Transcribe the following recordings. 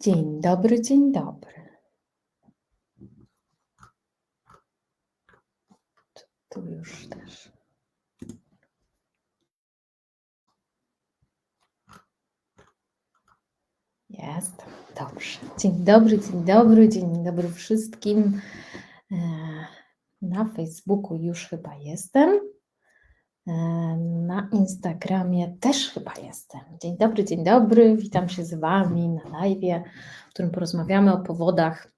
Dzień dobry, dzień dobry. Tu już też. Jest. Dobrze. Dzień dobry, dzień dobry, dzień dobry wszystkim. E, Na Facebooku już chyba jestem. Na Instagramie też chyba jestem. Dzień dobry, dzień dobry. Witam się z Wami na live, w którym porozmawiamy o powodach.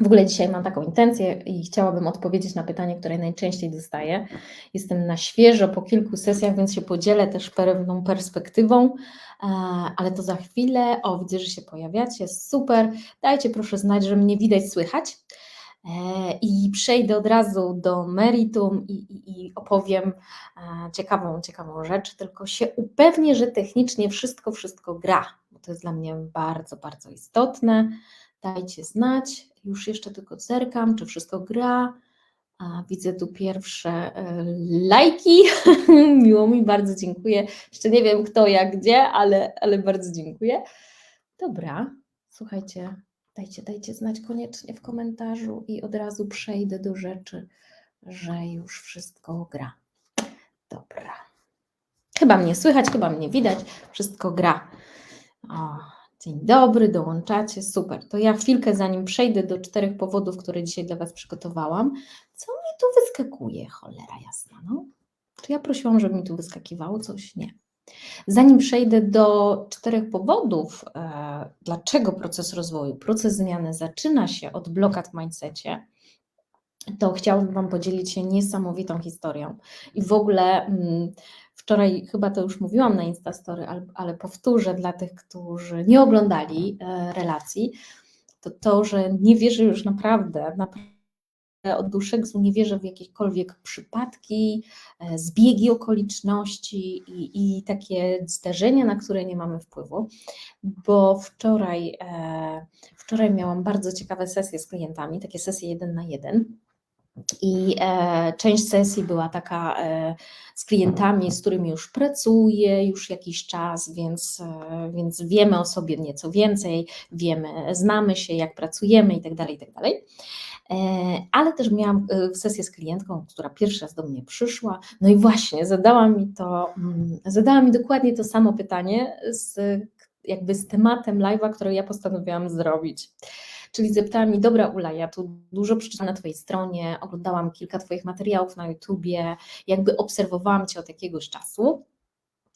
W ogóle dzisiaj mam taką intencję i chciałabym odpowiedzieć na pytanie, które najczęściej dostaję. Jestem na świeżo po kilku sesjach, więc się podzielę też pewną perspektywą, e, ale to za chwilę. O, widzę, że się pojawiacie. Super. Dajcie proszę znać, że mnie widać, słychać. E, I przejdę od razu do meritum i, i, i opowiem e, ciekawą, ciekawą rzecz, tylko się upewnię, że technicznie wszystko, wszystko gra, bo to jest dla mnie bardzo, bardzo istotne. Dajcie znać. Już jeszcze tylko zerkam, czy wszystko gra. A, widzę tu pierwsze e, lajki. Miło mi, bardzo dziękuję. Jeszcze nie wiem kto, jak, gdzie, ale, ale bardzo dziękuję. Dobra, słuchajcie, dajcie, dajcie znać koniecznie w komentarzu i od razu przejdę do rzeczy, że już wszystko gra. Dobra. Chyba mnie słychać, chyba mnie widać, wszystko gra. O, dzień dobry, dołączacie, super. To ja chwilkę zanim przejdę do czterech powodów, które dzisiaj dla Was przygotowałam, co mi tu wyskakuje, cholera jasna, no? Czy ja prosiłam, żeby mi tu wyskakiwało coś? Nie. Zanim przejdę do czterech powodów, e, dlaczego proces rozwoju, proces zmiany zaczyna się od blokad w mindsetie, to chciałabym Wam podzielić się niesamowitą historią. I w ogóle mm, wczoraj chyba to już mówiłam na Instastory, ale, powtórzę dla tych, którzy nie oglądali e, relacji, to to, że nie wierzę już naprawdę, naprawdę od dłuższego czasu nie wierzę w jakiekolwiek przypadki, e, zbiegi okoliczności i, i takie zdarzenia, na które nie mamy wpływu, bo wczoraj, e, wczoraj miałam bardzo ciekawe sesje z klientami, takie sesje jeden na jeden. I e, część sesji była taka e, z klientami, z którymi już pracuję już jakiś czas, więc, e, więc wiemy o sobie nieco więcej, wiemy, znamy się, jak pracujemy i tak dalej, i tak. E, ale też miałam e, sesję z klientką, która pierwszy raz do mnie przyszła, no i właśnie zadała mi to, mm, zadała mi dokładnie to samo pytanie z, jakby z tematem live'a, który ja postanowiłam zrobić. Czyli zapytała mi, dobra Ula, ja tu dużo przeczytałam na Twojej stronie, oglądałam kilka Twoich materiałów na YouTubie, jakby obserwowałam Cię od jakiegoś czasu,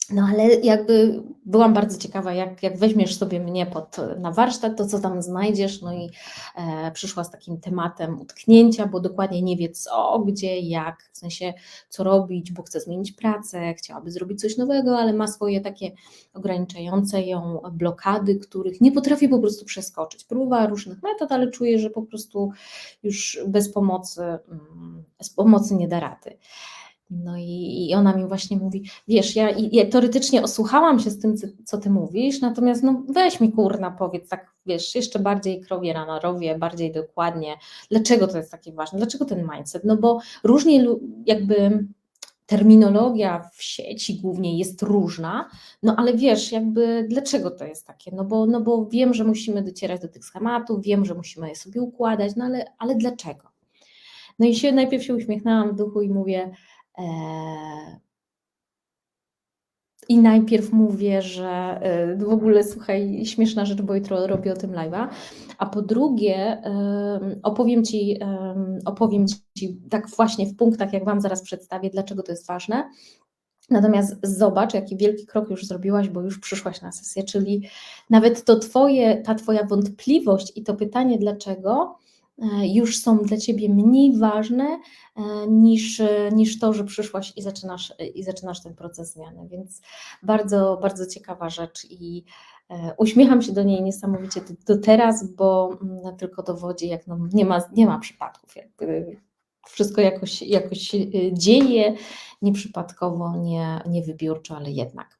no ale jakby byłam bardzo ciekawa, jak, jak weźmiesz sobie mnie pod, na warsztat, to co tam znajdziesz, no i e, przyszła z takim tematem utknięcia, bo dokładnie nie wie co, gdzie, jak, w sensie co robić, bo chce zmienić pracę, chciałaby zrobić coś nowego, ale ma swoje takie ograniczające ją blokady, których nie potrafi po prostu przeskoczyć. Próbowała różnych metod, ale czuje, że po prostu już bez pomocy, mm, bez pomocy nie da rady. No i, i ona mi właśnie mówi, wiesz, ja, ja teoretycznie osłuchałam się z tym, co ty mówisz, natomiast no weź mi kurna, powiedz tak, wiesz, jeszcze bardziej krowie na rowie, bardziej dokładnie, dlaczego to jest takie ważne, dlaczego ten mindset, no bo różnie jakby terminologia w sieci głównie jest różna, no ale wiesz, jakby dlaczego to jest takie, no bo, no bo wiem, że musimy docierać do tych schematów, wiem, że musimy je sobie układać, no ale, ale dlaczego? No i się najpierw się uśmiechnęłam w duchu i mówię, I najpierw mówię, że e, w ogóle słuchaj, śmieszna rzecz, bo jutro robię o tym live'a. A po drugie, opowiem ci, opowiem ci tak właśnie w punktach, jak Wam zaraz przedstawię, dlaczego to jest ważne. Natomiast zobacz, jaki wielki krok już zrobiłaś, bo już przyszłaś na sesję, czyli nawet to twoje, ta Twoja wątpliwość i to pytanie dlaczego E, już są dla ciebie mniej ważne e, niż, niż to, że przyszłaś i zaczynasz, i zaczynasz ten proces zmiany. Więc bardzo, bardzo ciekawa rzecz i e, uśmiecham się do niej niesamowicie do teraz, bo mm, tylko dowodzi, jak no, nie, ma, nie ma przypadków. Jakby wszystko jakoś, jakoś dzieje, nieprzypadkowo, nie, nie wybiórczo, ale jednak.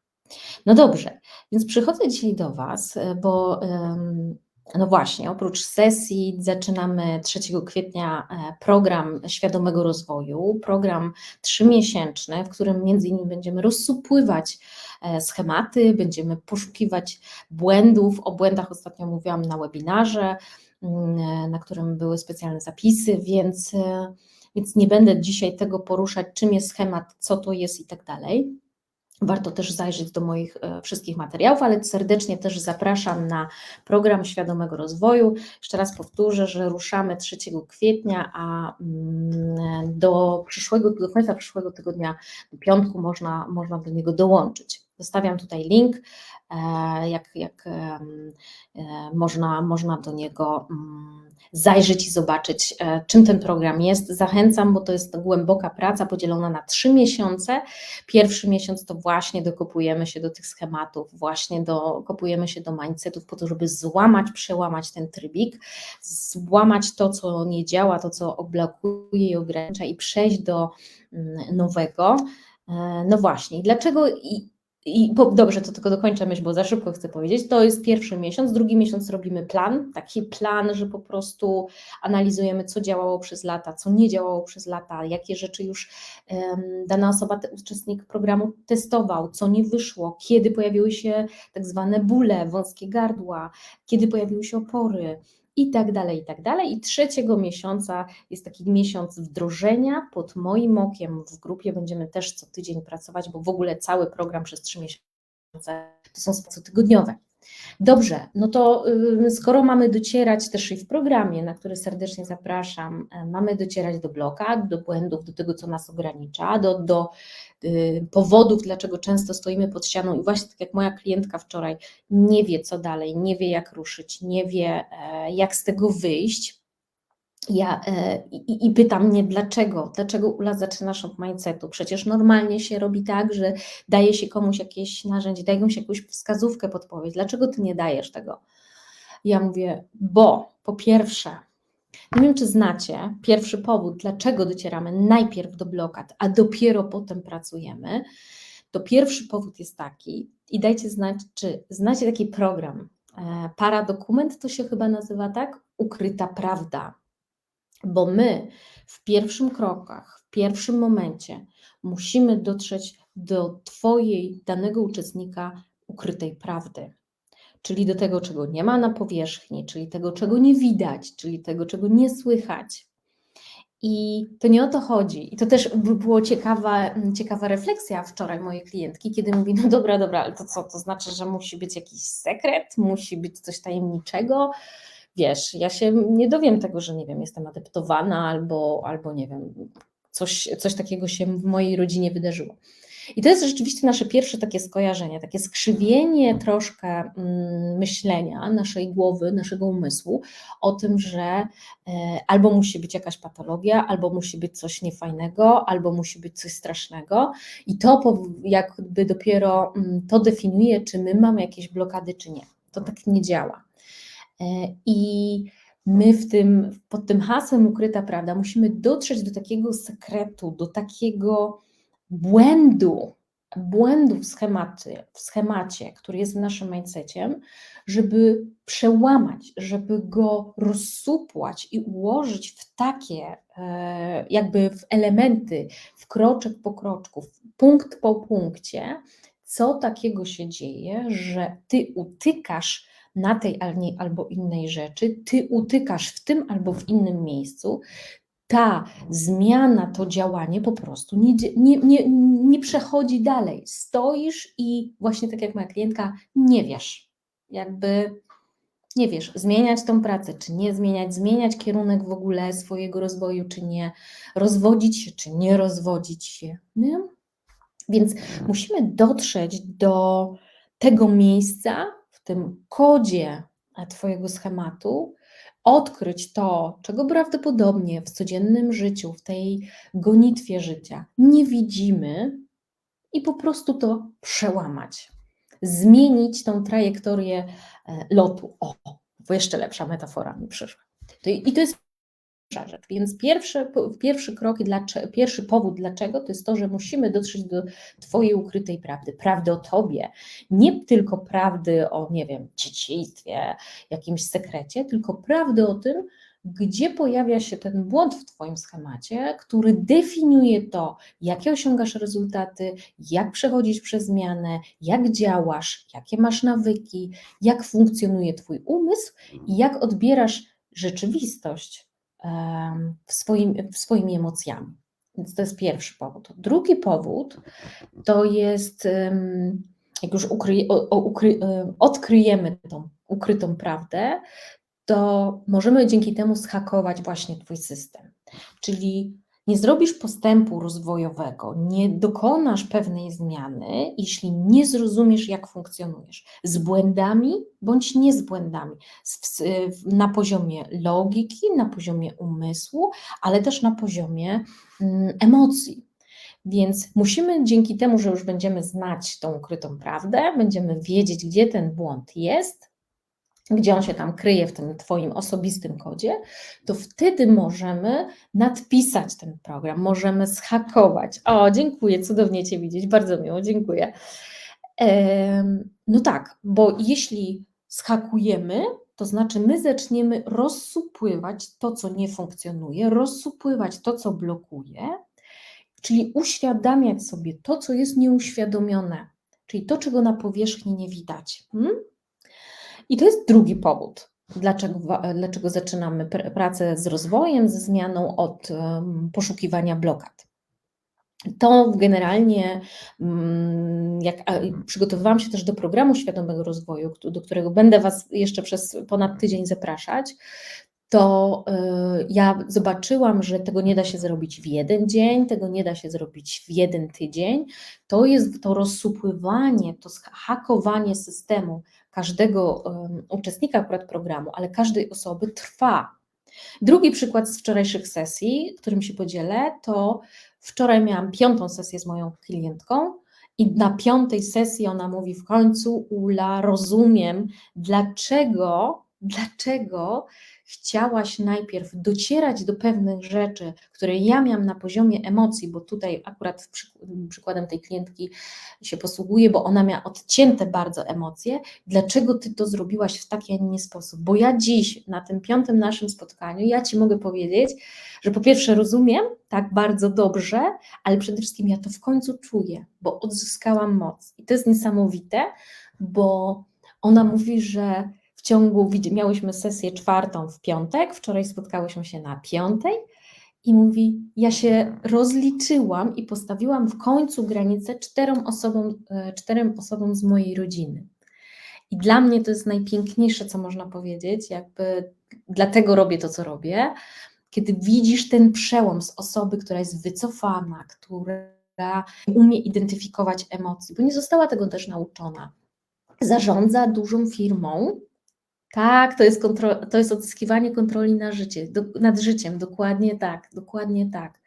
No dobrze, więc przychodzę dzisiaj do Was, bo um, no właśnie, oprócz sesji zaczynamy 3 kwietnia e, program świadomego rozwoju, program trzymiesięczny, w którym między innymi będziemy rozsupływać e, schematy, będziemy poszukiwać błędów. O błędach ostatnio mówiłam na webinarze, mm, na którym były specjalne zapisy, więc, e, więc nie będę dzisiaj tego poruszać, czym jest schemat, co to jest i tak dalej. Warto też zajrzeć do moich e, wszystkich materiałów, ale serdecznie też zapraszam na program świadomego rozwoju. Jeszcze raz powtórzę, że ruszamy 3 kwietnia, a mm, do przyszłego, do końca przyszłego tygodnia, do piątku można, można do niego dołączyć. Zostawiam tutaj link, e, jak, jak e, można, można do niego mm, zajrzeć i zobaczyć, e, czym ten program jest. Zachęcam, bo to jest głęboka praca podzielona na trzy miesiące. Pierwszy miesiąc to właśnie dokopujemy się do tych schematów, właśnie dokopujemy się do mindsetów po to, żeby złamać, przełamać ten trybik, złamać to, co nie działa, to, co oblokuje i ogranicza i przejść do mm, nowego. No właśnie, dlaczego i bo, dobrze, to tylko dokończę myśl, bo za szybko chcę powiedzieć. To jest pierwszy miesiąc, drugi miesiąc robimy plan, taki plan, że po prostu analizujemy, co działało przez lata, co nie działało przez lata, jakie rzeczy już um, dana osoba, te, uczestnik programu testował, co nie wyszło, kiedy pojawiły się tak zwane bóle, wąskie gardła, kiedy pojawiły się opory, i tak dalej, i tak dalej. I trzeciego miesiąca jest taki miesiąc wdrożenia pod moim okiem. W grupie będziemy też co tydzień pracować, bo w ogóle cały program przez trzy miesiące to są cotygodniowe. Dobrze, no to y, skoro mamy docierać też i w programie, na który serdecznie zapraszam, e, mamy docierać do blokad, do błędów, do tego, co nas ogranicza, do, do y, powodów, dlaczego często stoimy pod ścianą i właśnie tak jak moja klientka wczoraj nie wie, co dalej, nie wie, jak ruszyć, nie wie, e, jak z tego wyjść ja, e, i, I pytam mnie, dlaczego? Dlaczego Ula zaczynasz od mindsetu? Przecież normalnie się robi tak, że daje się komuś jakieś narzędzie, daje się jakąś wskazówkę, podpowiedź. Dlaczego ty nie dajesz tego? Ja mówię, bo po pierwsze, nie wiem, czy znacie pierwszy powód, dlaczego docieramy najpierw do blokad, a dopiero potem pracujemy. To pierwszy powód jest taki, i dajcie znać, czy znacie taki program. E, paradokument to się chyba nazywa tak? Ukryta prawda bo my w pierwszym krokach, w pierwszym momencie musimy dotrzeć do Twojej, danego uczestnika ukrytej prawdy. Czyli do tego, czego nie ma na powierzchni, czyli tego, czego nie widać, czyli tego, czego nie słychać. I to nie o to chodzi. I to też była ciekawa, ciekawa refleksja wczoraj mojej klientki, kiedy mówi: No dobra, dobra, ale to co? To znaczy, że musi być jakiś sekret, musi być coś tajemniczego wiesz, ja się nie dowiem tego, że nie wiem, jestem adeptowana albo, albo nie wiem, coś, coś takiego się w mojej rodzinie wydarzyło. I to jest rzeczywiście nasze pierwsze takie skojarzenie, takie skrzywienie troszkę mm, myślenia naszej głowy, naszego umysłu o tym, że e, albo musi być jakaś patologia, albo musi być coś niefajnego, albo musi być coś strasznego. I to jakby dopiero mm, to definiuje, czy my mamy jakieś blokady, czy nie. To tak nie działa. E, I my w tym, pod tym hasłem ukryta prawda musimy dotrzeć do takiego sekretu, do takiego błędu, błędu w, schematy, w schemacie, który jest w naszym mindsetie, żeby przełamać, żeby go rozsupłać i ułożyć w takie e, jakby w elementy, w kroczek po kroczku, punkt po punkcie, co takiego się dzieje, że ty utykasz na tej albo innej rzeczy, ty utykasz w tym albo w innym miejscu, ta zmiana, to działanie po prostu nie, nie, nie, nie przechodzi dalej. Stoisz i właśnie tak jak moja klientka, nie wiesz, jakby nie wiesz, zmieniać tą pracę, czy nie zmieniać, zmieniać kierunek w ogóle swojego rozwoju, czy nie, rozwodzić się, czy nie rozwodzić się. Nie? Więc musimy dotrzeć do tego miejsca, tym kodzie Twojego schematu, odkryć to, czego prawdopodobnie w codziennym życiu, w tej gonitwie życia nie widzimy i po prostu to przełamać. Zmienić tą trajektorię e, lotu. O, jeszcze lepsza metafora mi przyszła. I to jest Więc pierwszy, pierwszy krok, pierwszy powód dlaczego, to jest to, że musimy dotrzeć do Twojej ukrytej prawdy, prawdy o Tobie. Nie tylko prawdy o, nie wiem, dzieciństwie, jakimś sekrecie, tylko prawdy o tym, gdzie pojawia się ten błąd w Twoim schemacie, który definiuje to, jakie osiągasz rezultaty, jak przechodzić przez zmianę, jak działasz, jakie masz nawyki, jak funkcjonuje Twój umysł i jak odbierasz rzeczywistość w swoim, w swoimi emocjami. Więc to jest pierwszy powód. Drugi powód to jest, jak już ukry, ukry, odkryjemy tą ukrytą prawdę, to możemy dzięki temu zhakować właśnie Twój system. Czyli nie zrobisz postępu rozwojowego, nie dokonasz pewnej zmiany, jeśli nie zrozumiesz, jak funkcjonujesz. Z błędami bądź nie z błędami. Na poziomie logiki, na poziomie umysłu, ale też na poziomie mm, emocji. Więc musimy dzięki temu, że już będziemy znać tą ukrytą prawdę, będziemy wiedzieć, gdzie ten błąd jest, gdzie on się tam kryje w tym Twoim osobistym kodzie, to wtedy możemy nadpisać ten program, możemy zhakować. O, dziękuję, cudownie Cię widzieć, bardzo miło, dziękuję. No tak, bo jeśli zhakujemy, to znaczy my zaczniemy rozsupływać to, co nie funkcjonuje, rozsupływać to, co blokuje, czyli uświadamiać sobie to, co jest nieuświadomione, czyli to, czego na powierzchni nie widać. Hmm? I to jest drugi powód, dlaczego, dlaczego zaczynamy pr pracę z rozwojem, ze zmianą od um, poszukiwania blokad. To generalnie, mm, jak przygotowywałam się też do programu świadomego rozwoju, do którego będę Was jeszcze przez ponad tydzień zapraszać, to y, ja zobaczyłam, że tego nie da się zrobić w jeden dzień, tego nie da się zrobić w jeden tydzień. To jest to rozsupływanie, to hakowanie systemu każdego uczestnika akurat programu, ale każdej osoby trwa. Drugi przykład z wczorajszych sesji, którym się podzielę, to wczoraj miałam piątą sesję z moją klientką. I na piątej sesji ona mówi w końcu, Ula, rozumiem, dlaczego, dlaczego chciałaś najpierw docierać do pewnych rzeczy, które ja miałam na poziomie emocji, bo tutaj akurat przykładem tej klientki się posługuję, bo ona miała odcięte bardzo emocje. Dlaczego ty to zrobiłaś w taki, a nie sposób? Bo ja dziś, na tym piątym naszym spotkaniu, ja ci mogę powiedzieć, że po pierwsze rozumiem tak bardzo dobrze, ale przede wszystkim ja to w końcu czuję, bo odzyskałam moc. I to jest niesamowite, bo ona mówi, że ciągu, miałyśmy sesję czwartą w piątek, wczoraj spotkałyśmy się na piątej i mówi, ja się rozliczyłam i postawiłam w końcu granicę czterem osobom, e, czterem osobom z mojej rodziny. I dla mnie to jest najpiękniejsze, co można powiedzieć, jakby dlatego robię to, co robię, kiedy widzisz ten przełom z osoby, która jest wycofana, która umie identyfikować emocje, bo nie została tego też nauczona. Zarządza dużą firmą, tak, to jest, kontro, to jest odzyskiwanie kontroli na życie, do, nad życiem, dokładnie tak, dokładnie tak.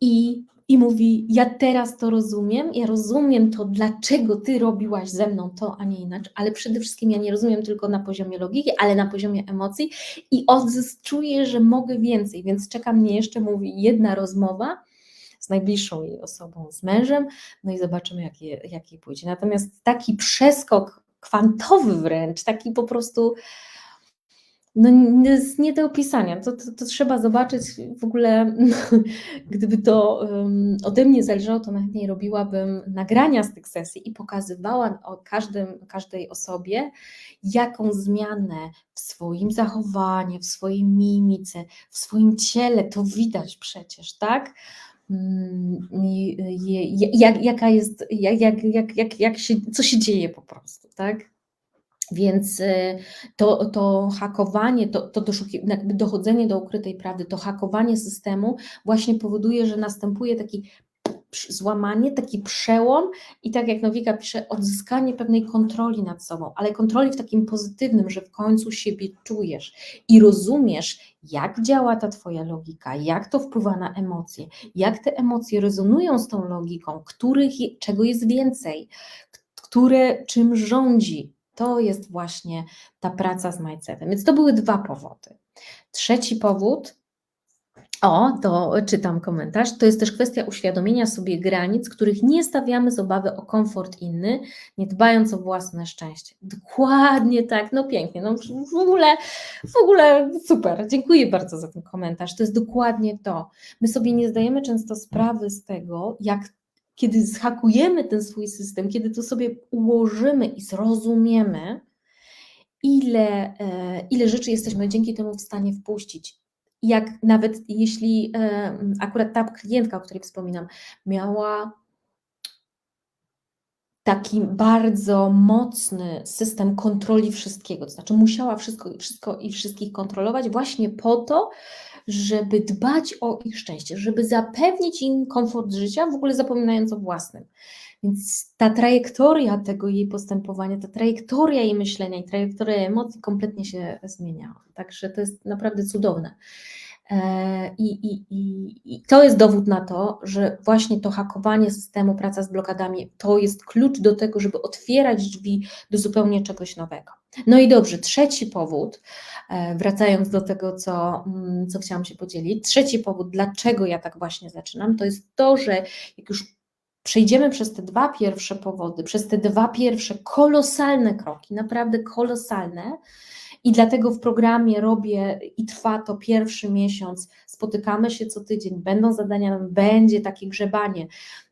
I, I mówi, ja teraz to rozumiem, ja rozumiem to, dlaczego ty robiłaś ze mną to, a nie inaczej, ale przede wszystkim ja nie rozumiem tylko na poziomie logiki, ale na poziomie emocji i czuję, że mogę więcej, więc czeka mnie jeszcze, mówi, jedna rozmowa, z najbliższą jej osobą, z mężem, no i zobaczymy, jak, je, jak jej pójdzie. Natomiast taki przeskok kwantowy wręcz, taki po prostu no, jest nie do opisania. To, to, to, trzeba zobaczyć w ogóle, gdyby to um, ode mnie zależało, to najchętniej robiłabym nagrania z tych sesji i pokazywała o każdym, każdej osobie, jaką zmianę w swoim zachowaniu, w swojej mimice, w swoim ciele, to widać przecież, tak? Mm, jak, jaka jest, jak, jak, jak, jak, jak się, co się dzieje po prostu, tak? Więc y, to, to hakowanie, to, to dochodzenie do ukrytej prawdy, to hakowanie systemu właśnie powoduje, że następuje taki złamanie, taki przełom i tak jak Nowika pisze, odzyskanie pewnej kontroli nad sobą, ale kontroli w takim pozytywnym, że w końcu siebie czujesz i rozumiesz, jak działa ta Twoja logika, jak to wpływa na emocje, jak te emocje rezonują z tą logiką, których, czego jest więcej, które czym rządzi. To jest właśnie ta praca z mindsetem. Więc to były dwa powody. Trzeci powód O, to czytam komentarz. To jest też kwestia uświadomienia sobie granic, których nie stawiamy z obawy o komfort inny, nie dbając o własne szczęście. Dokładnie tak, no pięknie, no w ogóle, w ogóle super. Dziękuję bardzo za ten komentarz. To jest dokładnie to. My sobie nie zdajemy często sprawy z tego, jak kiedy zhakujemy ten swój system, kiedy to sobie ułożymy i zrozumiemy, ile, e, ile rzeczy jesteśmy dzięki temu w stanie wpuścić jak nawet jeśli e, akurat ta klientka, o której wspominam, miała taki bardzo mocny system kontroli wszystkiego, to znaczy musiała wszystko, wszystko i wszystkich kontrolować właśnie po to, żeby dbać o ich szczęście, żeby zapewnić im komfort życia, w ogóle zapominając o własnym. Więc ta trajektoria tego jej postępowania, ta trajektoria jej myślenia i trajektoria emocji kompletnie się zmieniała. Także to jest naprawdę cudowne. E, I, i, i, I, to jest dowód na to, że właśnie to hakowanie systemu, praca z blokadami, to jest klucz do tego, żeby otwierać drzwi do zupełnie czegoś nowego. No i dobrze, trzeci powód, e, wracając do tego, co, mm, co chciałam się podzielić, trzeci powód, dlaczego ja tak właśnie zaczynam, to jest to, że jak już przejdziemy przez te dwa pierwsze powody, przez te dwa pierwsze kolosalne kroki, naprawdę kolosalne, i dlatego w programie robię i trwa to pierwszy miesiąc. Spotykamy się co tydzień, będą zadania, będzie takie grzebanie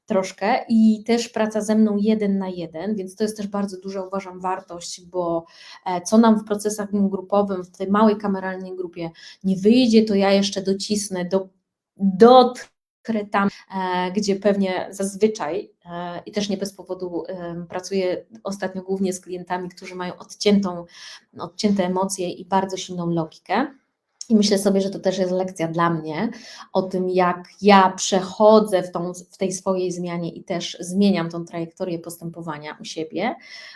troszkę i też praca ze mną jeden na jeden, więc to jest też bardzo duża, uważam, wartość, bo e, co nam w procesach grupowym, w tej małej kameralnej grupie nie wyjdzie, to ja jeszcze docisnę do, do tam, e, gdzie pewnie zazwyczaj e, i też nie bez powodu e, pracuję ostatnio głównie z klientami, którzy mają odciętą, odcięte emocje i bardzo silną logikę. I myślę sobie, że to też jest lekcja dla mnie o tym, jak ja przechodzę w, tą, w tej swojej zmianie i też zmieniam tą trajektorię postępowania u siebie,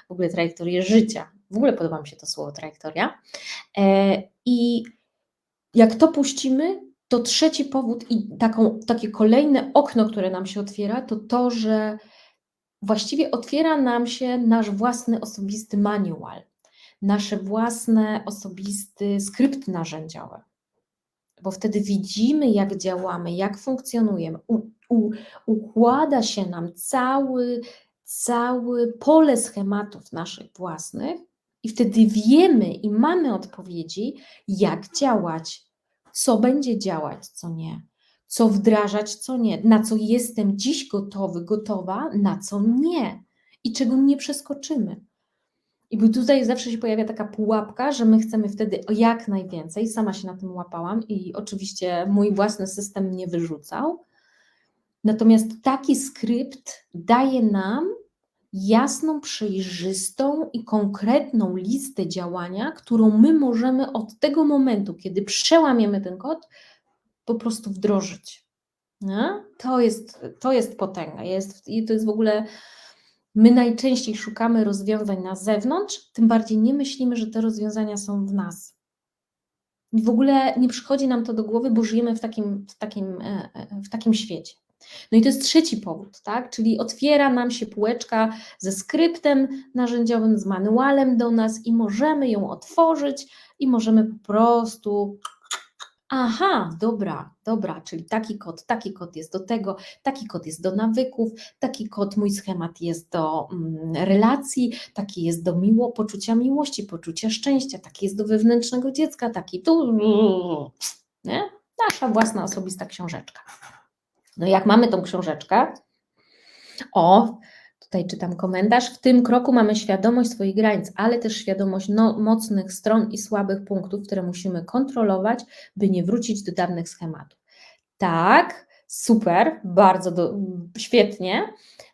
w ogóle trajektorię życia. W ogóle podoba mi się to słowo trajektoria. I jak to puścimy, to trzeci powód i taką, takie kolejne okno, które nam się otwiera, to to, że właściwie otwiera nam się nasz własny osobisty manual, nasze własne osobisty skrypt narzędziowy. Bo wtedy widzimy, jak działamy, jak funkcjonujemy. U, u, układa się nam cały, cały pole schematów naszych własnych, i wtedy wiemy i mamy odpowiedzi, jak działać, co będzie działać, co nie, co wdrażać, co nie, na co jestem dziś gotowy, gotowa, na co nie i czego nie przeskoczymy. I tutaj zawsze się pojawia taka pułapka, że my chcemy wtedy jak najwięcej. Sama się na tym łapałam i oczywiście mój własny system mnie wyrzucał. Natomiast taki skrypt daje nam jasną, przejrzystą i konkretną listę działania, którą my możemy od tego momentu, kiedy przełamiemy ten kod, po prostu wdrożyć. To, jest, to jest potęga. Jest, I to jest w ogóle. My najczęściej szukamy rozwiązań na zewnątrz, tym bardziej nie myślimy, że te rozwiązania są w nas. W ogóle nie przychodzi nam to do głowy, bo żyjemy w takim, w takim, e, e, w takim świecie. No i to jest trzeci powód, tak? Czyli otwiera nam się półeczka ze skryptem narzędziowym, z manualem do nas i możemy ją otworzyć i możemy po prostu Aha, dobra, dobra, czyli taki kod, taki kod jest do tego, taki kod jest do nawyków, taki kod, mój schemat jest do mm, relacji, taki jest do miło, poczucia miłości, poczucia szczęścia, taki jest do wewnętrznego dziecka, taki tu, nie? Nasza własna osobista książeczka. No jak mamy tą książeczkę, o, tutaj czytam komentarz, w tym kroku mamy świadomość swoich granic, ale też świadomość no, mocnych stron i słabych punktów, które musimy kontrolować, by nie wrócić do dawnych schematów. Tak, super, bardzo do, świetnie.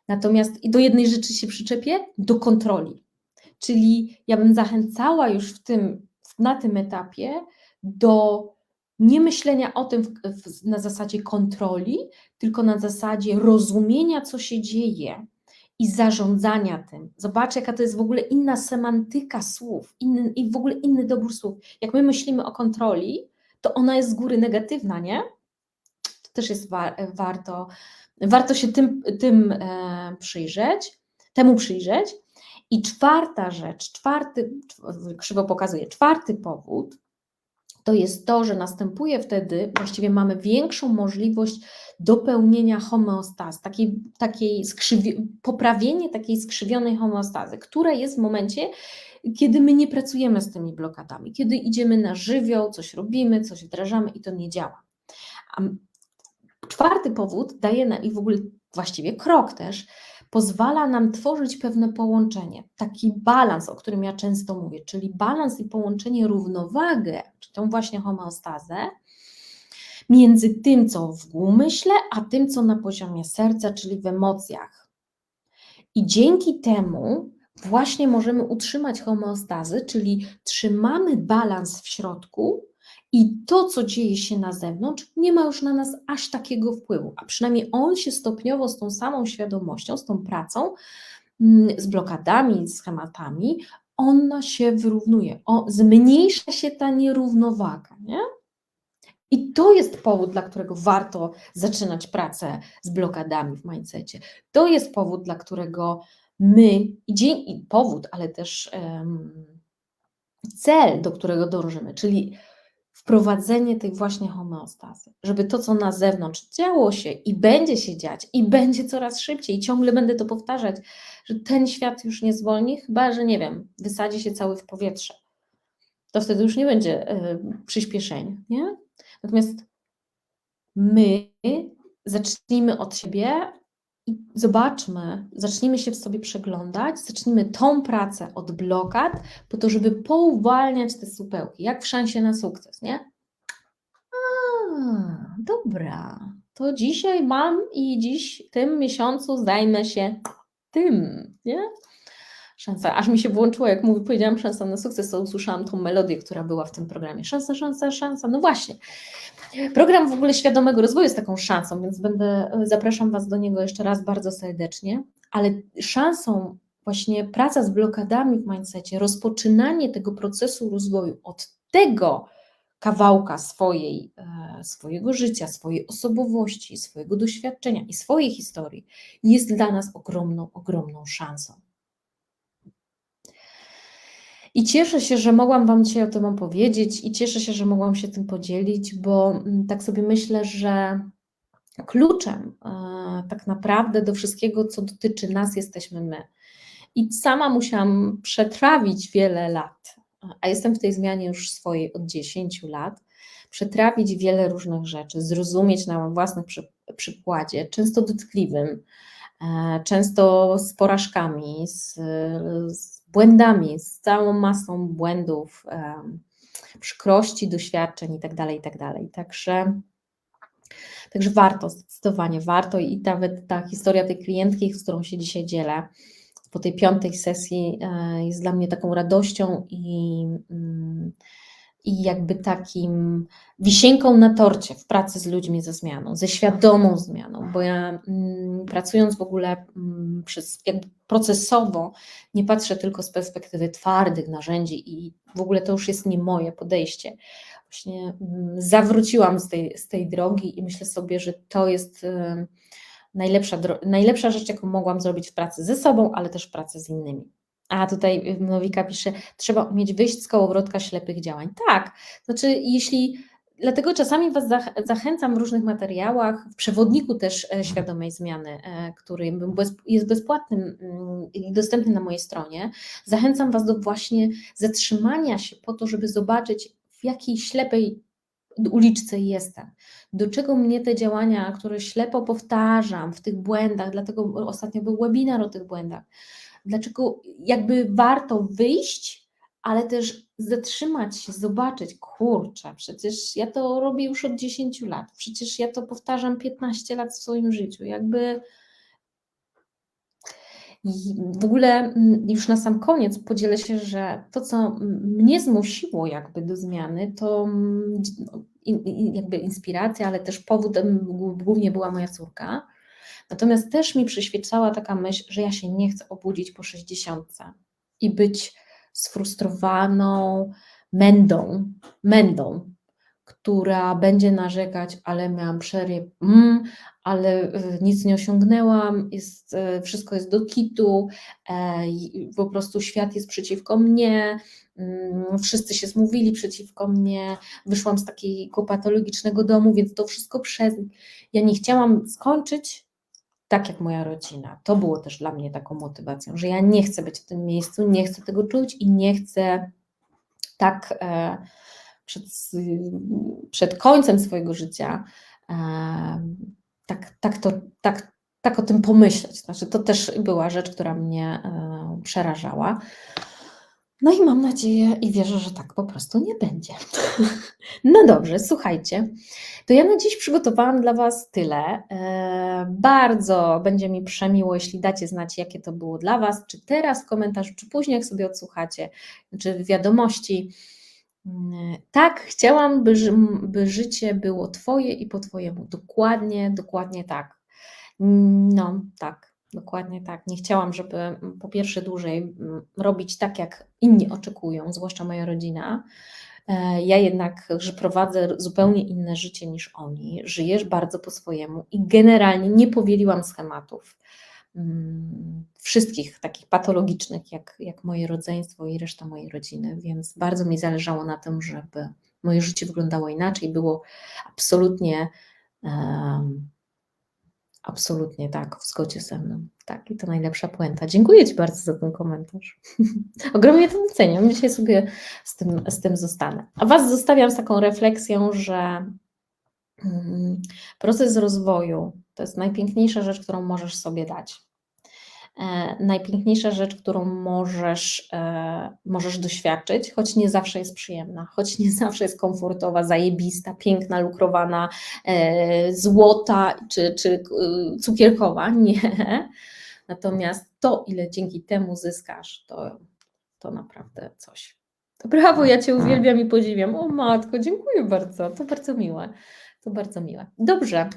Natomiast do jednej rzeczy się przyczepię, do kontroli. Czyli ja bym zachęcała już w tym, na tym etapie do nie myślenia o tym w, w, na zasadzie kontroli, tylko na zasadzie rozumienia, co się dzieje i zarządzania tym. Zobacz, jaka to jest w ogóle inna semantyka słów inny, i w ogóle inny dobór słów. Jak my myślimy o kontroli, to ona jest z góry negatywna, nie? To też jest wa warto, warto się tym, tym e, przyjrzeć, temu przyjrzeć. I czwarta rzecz, czwarty, krzywo pokazuje, czwarty powód, to jest to, że następuje wtedy, właściwie mamy większą możliwość dopełnienia homeostazy, takiej, takiej skrzywi- poprawienie takiej skrzywionej homeostazy, która jest w momencie, kiedy my nie pracujemy z tymi blokadami, kiedy idziemy na żywioł, coś robimy, coś wdrażamy i to nie działa. A czwarty powód daje na, i w ogóle właściwie krok też, pozwala nam tworzyć pewne połączenie, taki balans, o którym ja często mówię, czyli balans i połączenie, równowagę, czy tą właśnie homeostazę między tym, co w umyśle, a tym, co na poziomie serca, czyli w emocjach. I dzięki temu właśnie możemy utrzymać homeostazy, czyli trzymamy balans w środku i to, co dzieje się na zewnątrz, nie ma już na nas aż takiego wpływu, a przynajmniej on się stopniowo z tą samą świadomością, z tą pracą, mm, z blokadami, z schematami, ona się wyrównuje, o, zmniejsza się ta nierównowaga, nie? I to jest powód, dla którego warto zaczynać pracę z blokadami w mindsetie. To jest powód, dla którego my, i, dzień, i powód, ale też um, cel, do którego dążymy, czyli wprowadzenie tej właśnie homeostazy, żeby to, co na zewnątrz działo się i będzie się dziać, i będzie coraz szybciej, i ciągle będę to powtarzać, że ten świat już nie zwolni, chyba że nie wiem, wysadzi się cały w powietrze. To wtedy już nie będzie y, przyspieszenia, nie? Natomiast my zacznijmy od siebie i zobaczmy, zacznijmy się w sobie przeglądać, zacznijmy tą pracę od blokad, po to, żeby pouwalniać te supełki, jak w szansie na sukces, nie? A, dobra, to dzisiaj mam i dziś w tym miesiącu zajmę się tym, nie? Szansa, aż mi się włączyło, jak mówię, powiedziałam szansa na sukces, to usłyszałam tą melodię, która była w tym programie. Szansa, szansa, szansa. No właśnie. Program w ogóle świadomego rozwoju jest taką szansą, więc będę, zapraszam Was do niego jeszcze raz bardzo serdecznie, ale szansą właśnie praca z blokadami w mindsetie, rozpoczynanie tego procesu rozwoju od tego kawałka swojej, e, swojego życia, swojej osobowości, swojego doświadczenia i swojej historii jest dla nas ogromną, ogromną szansą. I cieszę się, że mogłam Wam dzisiaj o tym opowiedzieć i cieszę się, że mogłam się tym podzielić, bo mm, tak sobie myślę, że kluczem e, tak naprawdę do wszystkiego, co dotyczy nas, jesteśmy my. I sama musiałam przetrawić wiele lat, a jestem w tej zmianie już swojej od 10 lat, przetrawić wiele różnych rzeczy, zrozumieć na własnym przy, przykładzie, często dotkliwym, e, często z porażkami, z, z błędami, z całą masą błędów, przykrości, doświadczeń itd., tak itd. Tak także, także warto, zdecydowanie warto i nawet ta historia tej klientki, z którą się dzisiaj dzielę, po tej piątej sesji e, jest dla mnie taką radością i, mm, i jakby takim wisienką na torcie w pracy z ludźmi ze zmianą, ze świadomą zmianą, bo ja mm, pracując w ogóle mm, przez jakby procesowo nie patrzę tylko z perspektywy twardych narzędzi i w ogóle to już jest nie moje podejście. Właśnie mm, zawróciłam z tej, z tej drogi i myślę sobie, że to jest y, najlepsza, najlepsza rzecz, jaką mogłam zrobić w pracy ze sobą, ale też w pracy z innymi. A tutaj Nowika pisze, trzeba umieć wyjść z kołowrotka ślepych działań. Tak, znaczy jeśli Dlatego czasami Was zachęcam w różnych materiałach, w przewodniku też e, świadomej zmiany, e, który jest bezpłatny mm, i dostępny na mojej stronie. Zachęcam Was do właśnie zatrzymania się po to, żeby zobaczyć, w jakiej ślepej uliczce jestem. Do czego mnie te działania, które ślepo powtarzam w tych błędach, dlatego ostatnio był webinar o tych błędach, dlaczego jakby warto wyjść, ale też zatrzymać się, zobaczyć, kurczę, przecież ja to robię już od 10 lat, przecież ja to powtarzam 15 lat w swoim życiu, jakby i w ogóle mm, już na sam koniec podzielę się, że to, co mnie zmusiło jakby do zmiany, to mm, jakby inspiracja, ale też powodem głównie była moja córka. Natomiast też mi przyświecała taka myśl, że ja się nie chcę obudzić po 60 i być sfrustrowaną mędą, mędą, która będzie narzekać, ale miałam przeryw, mm, ale y, nic nie osiągnęłam, jest, y, wszystko jest do kitu, e, po prostu świat jest przeciwko mnie, mm, wszyscy się zmówili przeciwko mnie, wyszłam z takiego patologicznego domu, więc to wszystko przez. Ja nie chciałam skończyć tak jak moja rodzina. To było też dla mnie taką motywacją, że ja nie chcę być w tym miejscu, nie chcę tego czuć i nie chcę tak e, przed, przed końcem swojego życia e, tak, tak, to, tak, tak o tym pomyśleć. Znaczy, to też była rzecz, która mnie e, przerażała. No i mam nadzieję i wierzę, że tak po prostu nie będzie. No dobrze, słuchajcie. To ja na dziś przygotowałam dla Was tyle. E, bardzo będzie mi przemiło, jeśli dacie znać, jakie to było dla Was, czy teraz w komentarzu, czy później, jak sobie odsłuchacie, czy w wiadomości. Mm, tak, chciałam, by, by życie było Twoje i po Twojemu. Dokładnie, dokładnie tak. No, tak, dokładnie tak. Nie chciałam, żeby mm, po pierwsze dłużej mm, robić tak, jak inni oczekują, zwłaszcza moja rodzina. E, ja jednak że prowadzę zupełnie inne życie niż oni, żyjesz bardzo po swojemu i generalnie nie powieliłam schematów. Mm, wszystkich takich patologicznych, jak, jak moje rodzeństwo i reszta mojej rodziny, więc bardzo mi zależało na tym, żeby moje życie wyglądało inaczej, było absolutnie, um, absolutnie tak, w zgodzie ze mną. Tak, i to najlepsza puenta. Dziękuję Ci bardzo za ten komentarz. Ogromnie to doceniam. Dzisiaj sobie z tym, z tym zostanę. A Was zostawiam z taką refleksją, że mm, proces rozwoju to jest najpiękniejsza rzecz, którą możesz sobie dać. E, najpiękniejsza rzecz, którą możesz, e, możesz doświadczyć, choć nie zawsze jest przyjemna, choć nie zawsze jest komfortowa, zajebista, piękna, lukrowana, e, złota czy, czy cukierkowa. Nie. Natomiast to, ile dzięki temu zyskasz, to, to naprawdę coś. Brawo, ja Cię uwielbiam i podziwiam. O matko, dziękuję bardzo, to bardzo miłe. To bardzo miłe. Dobrze,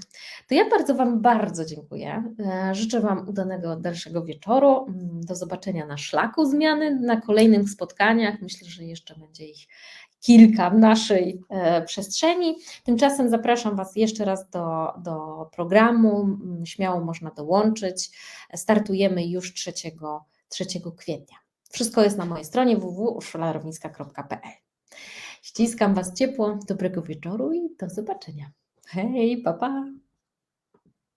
to ja bardzo Wam bardzo dziękuję. E, życzę Wam udanego dalszego wieczoru. Mm, do zobaczenia na szlaku zmiany, na kolejnych spotkaniach. Myślę, że jeszcze będzie ich kilka w naszej e, przestrzeni. Tymczasem zapraszam Was jeszcze raz do, do programu. Mm, śmiało można dołączyć. Startujemy już 3, 3 kwietnia. Wszystko jest na mojej stronie www.urszularownicka.pl Ściskam Was ciepło, dobrego wieczoru i do zobaczenia. Hej, papa! Pa.